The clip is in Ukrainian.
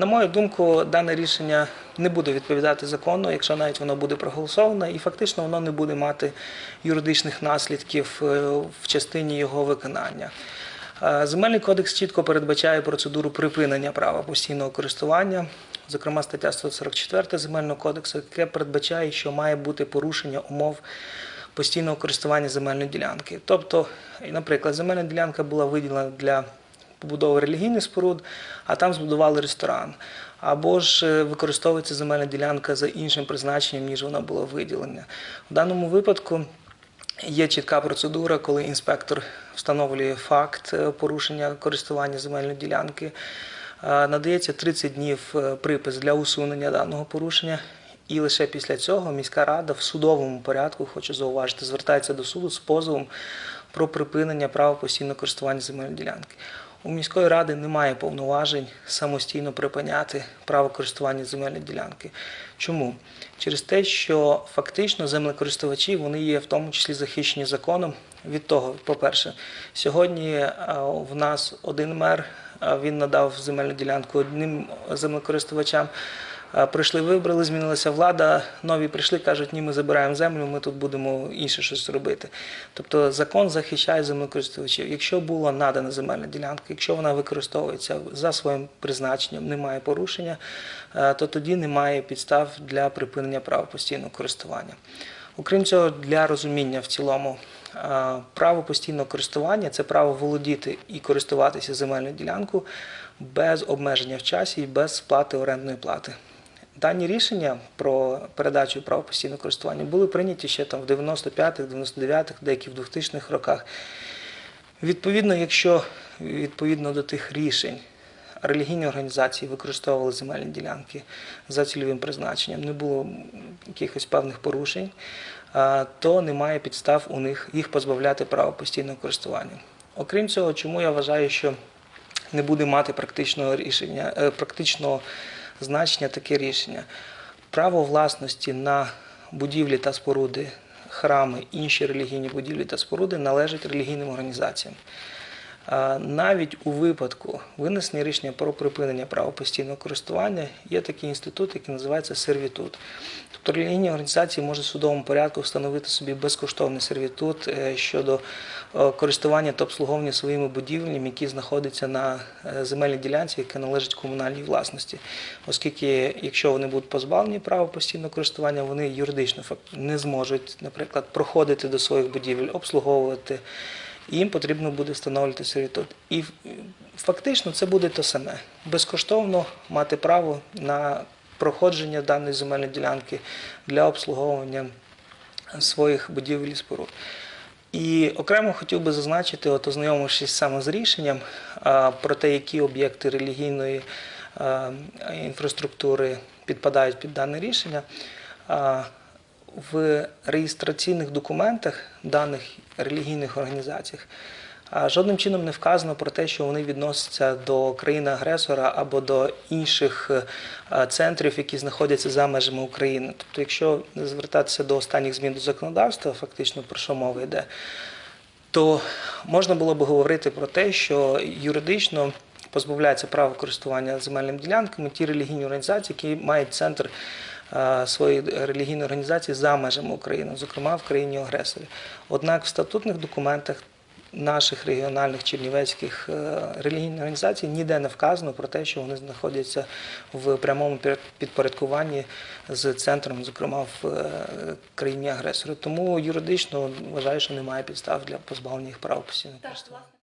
На мою думку, дане рішення не буде відповідати закону, якщо навіть воно буде проголосовано, і фактично воно не буде мати юридичних наслідків е, в частині його виконання. Е, Земельний кодекс чітко передбачає процедуру припинення права постійного користування, зокрема стаття 144 Земельного кодексу, яке передбачає, що має бути порушення умов постійного користування земельної ділянки. Тобто, наприклад, земельна ділянка була виділена для побудови релігійних споруд, а там збудували ресторан. Або ж е, використовується земельна ділянка за іншим призначенням, ніж вона була виділена. В даному випадку Є чітка процедура, коли інспектор встановлює факт е, порушення користування земельної ділянки. Е, Надається 30 днів припис для усунення даного порушення, і лише після цього міська рада в судовому порядку, хочу зауважити, звертається до суду з позовом про припинення права постійного користування земельної ділянки. У міської ради немає повноважень самостійно припиняти право користування земельної ділянки. Чому? Через те, що фактично землекористувачі вони є в тому числі захищені законом від того, по-перше, сьогодні е, в нас один мер е, він надав земельну ділянку одним землекористувачам. Прийшли, вибрали, змінилася влада. Нові прийшли, кажуть, ні, ми забираємо землю, ми тут будемо інше щось робити. Тобто закон захищає землекористувачів. Якщо була надана земельна ділянка, якщо вона використовується за своїм призначенням, немає порушення, то тоді немає підстав для припинення права постійного користування. Окрім цього, для розуміння в цілому, право постійного користування це право володіти і користуватися земельною ділянкою без обмеження в часі і без сплати орендної плати. Дані рішення про передачу права постійного користування були прийняті ще там в 95-х, 99-х, деякі в 2000-х роках. Відповідно, якщо відповідно до тих рішень релігійні організації використовували земельні ділянки за цільовим призначенням, не було якихось певних порушень, то немає підстав у них їх позбавляти права постійного користування. Окрім цього, чому я вважаю, що не буде мати практичного рішення, е, практичного значення таке рішення. Право власності на будівлі та споруди, храми, інші релігійні будівлі та споруди належать релігійним організаціям. Навіть у випадку винесення рішення про припинення права постійного користування є такий інститут, який називається сервітут. Тобто релігійні організації можуть в судовому порядку встановити собі безкоштовний сервітут е, щодо е, користування та обслуговування своїми будівлями, які знаходяться на е, земельній ділянці, яка належить комунальній власності. Оскільки, якщо вони будуть позбавлені права постійного користування, вони юридично не зможуть, наприклад, проходити до своїх будівель, обслуговувати їм потрібно буде встановлювати сервітут. І фактично це буде те саме. Безкоштовно мати право на проходження даної земельної ділянки для обслуговування своїх будівель і споруд. І окремо хотів би зазначити, от ознайомившись саме з рішенням про те, які об'єкти релігійної інфраструктури підпадають під дане рішення. В реєстраційних документах даних релігійних організаціях жодним чином не вказано про те, що вони відносяться до країни-агресора або до інших е, центрів, які знаходяться за межами України. Тобто, якщо звертатися до останніх змін до законодавства, фактично про що мова йде, то можна було б говорити про те, що юридично позбавляється права користування земельними ділянками ті релігійні організації, які мають центр е, своєї релігійної організації за межами України, зокрема в країні агресорі. Однак в статутних документах наших регіональних чернівецьких е, релігійних організацій ніде не вказано про те, що вони знаходяться в прямому підпорядкуванні з центром, зокрема в е, країні агресорі. Тому юридично вважаю, що немає підстав для позбавлення їх права постійного користування.